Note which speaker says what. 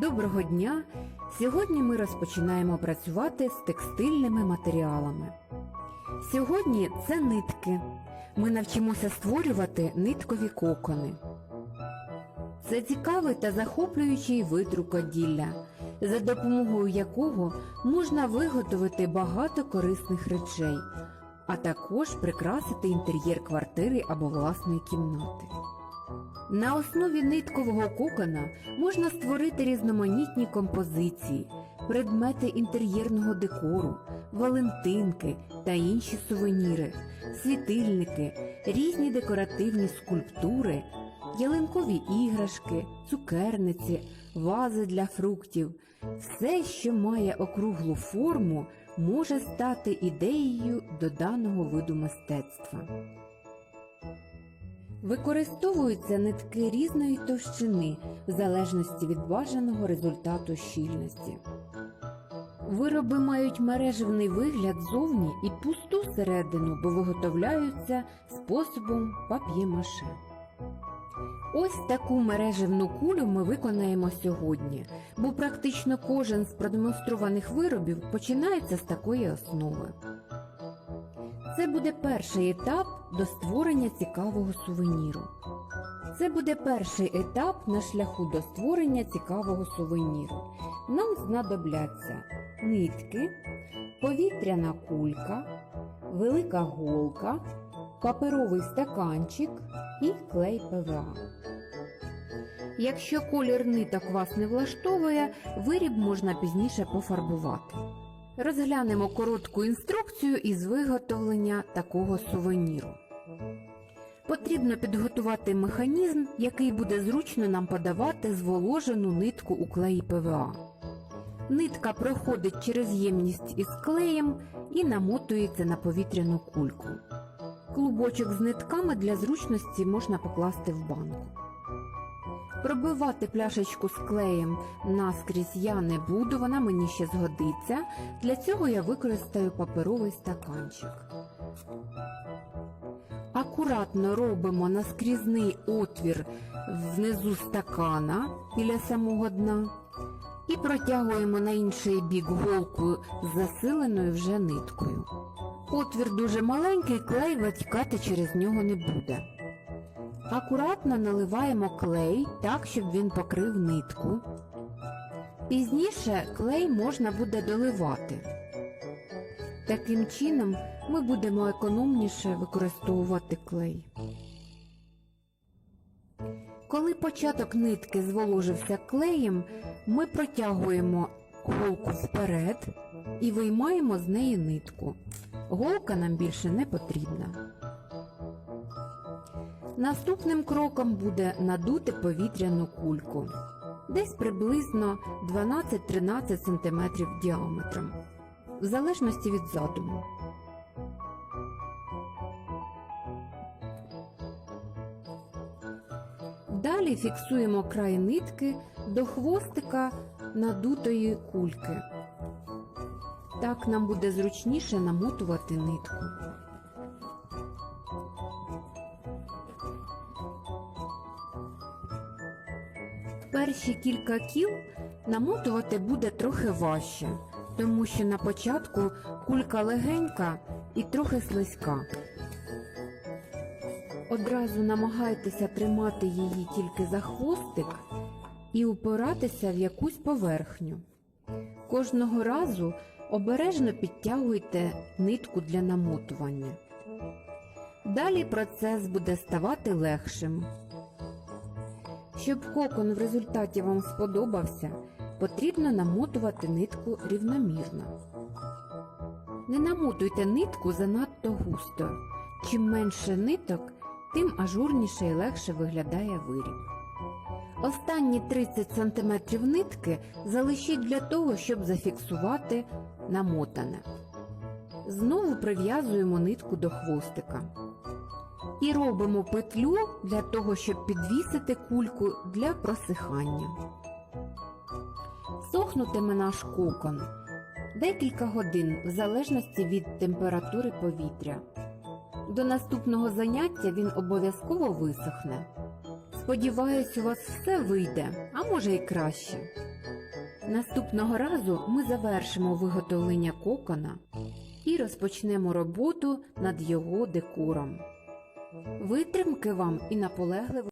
Speaker 1: Доброго дня! Сьогодні ми розпочинаємо працювати з текстильними матеріалами. Сьогодні це нитки. Ми навчимося створювати ниткові кокони. Це цікавий та захоплюючий вид рукоділля, за допомогою якого можна виготовити багато корисних речей, а також прикрасити інтер'єр квартири або власної кімнати. На основі ниткового кокона можна створити різноманітні композиції, предмети інтер'єрного декору, валентинки та інші сувеніри, світильники, різні декоративні скульптури, ялинкові іграшки, цукерниці, вази для фруктів. Все, що має округлу форму, може стати ідеєю до даного виду мистецтва. Використовуються нитки різної товщини в залежності від бажаного результату щільності. Вироби мають мережевний вигляд зовні і пусту середину, бо виготовляються способом пап'є-маше. Ось таку мережевну кулю ми виконаємо сьогодні, бо практично кожен з продемонстрованих виробів починається з такої основи. Це буде перший етап до створення цікавого сувеніру. Це буде перший етап на шляху до створення цікавого сувеніру. Нам знадобляться нитки, повітряна кулька, велика голка, паперовий стаканчик і клей ПВА. Якщо колір ниток вас не влаштовує, виріб можна пізніше пофарбувати. Розглянемо коротку інструкцію із виготовлення такого сувеніру. Потрібно підготувати механізм, який буде зручно нам подавати зволожену нитку у клеї ПВА. Нитка проходить через ємність із клеєм і намотується на повітряну кульку. Клубочок з нитками для зручності можна покласти в банку. Пробивати пляшечку з клеєм наскрізь я не буду, вона мені ще згодиться. Для цього я використаю паперовий стаканчик. Акуратно робимо наскрізний отвір внизу стакана біля самого дна і протягуємо на інший бік голку з засиленою вже ниткою. Отвір дуже маленький, клей витікати через нього не буде. Акуратно наливаємо клей так, щоб він покрив нитку. Пізніше клей можна буде доливати. Таким чином ми будемо економніше використовувати клей. Коли початок нитки зволожився клеєм, ми протягуємо голку вперед і виймаємо з неї нитку. Голка нам більше не потрібна. Наступним кроком буде надути повітряну кульку, десь приблизно 12-13 см діаметром, в залежності від задуму. Далі фіксуємо край нитки до хвостика надутої кульки. Так нам буде зручніше намотувати нитку. Перші кілька кіл намотувати буде трохи важче, тому що на початку кулька легенька і трохи слизька. Одразу намагайтеся тримати її тільки за хвостик і упиратися в якусь поверхню. Кожного разу обережно підтягуйте нитку для намотування. Далі процес буде ставати легшим. Щоб кокон в результаті вам сподобався, потрібно намотувати нитку рівномірно. Не намотуйте нитку занадто густо. Чим менше ниток, тим ажурніше і легше виглядає виріб. Останні 30 см нитки залишіть для того, щоб зафіксувати намотане. Знову прив'язуємо нитку до хвостика. І робимо петлю для того, щоб підвісити кульку для просихання. Сохнутиме наш кокон декілька годин в залежності від температури повітря. До наступного заняття він обов'язково висохне. Сподіваюсь, у вас все вийде, а може і краще. Наступного разу ми завершимо виготовлення кокона і розпочнемо роботу над його декором. Витримки вам і наполегливо.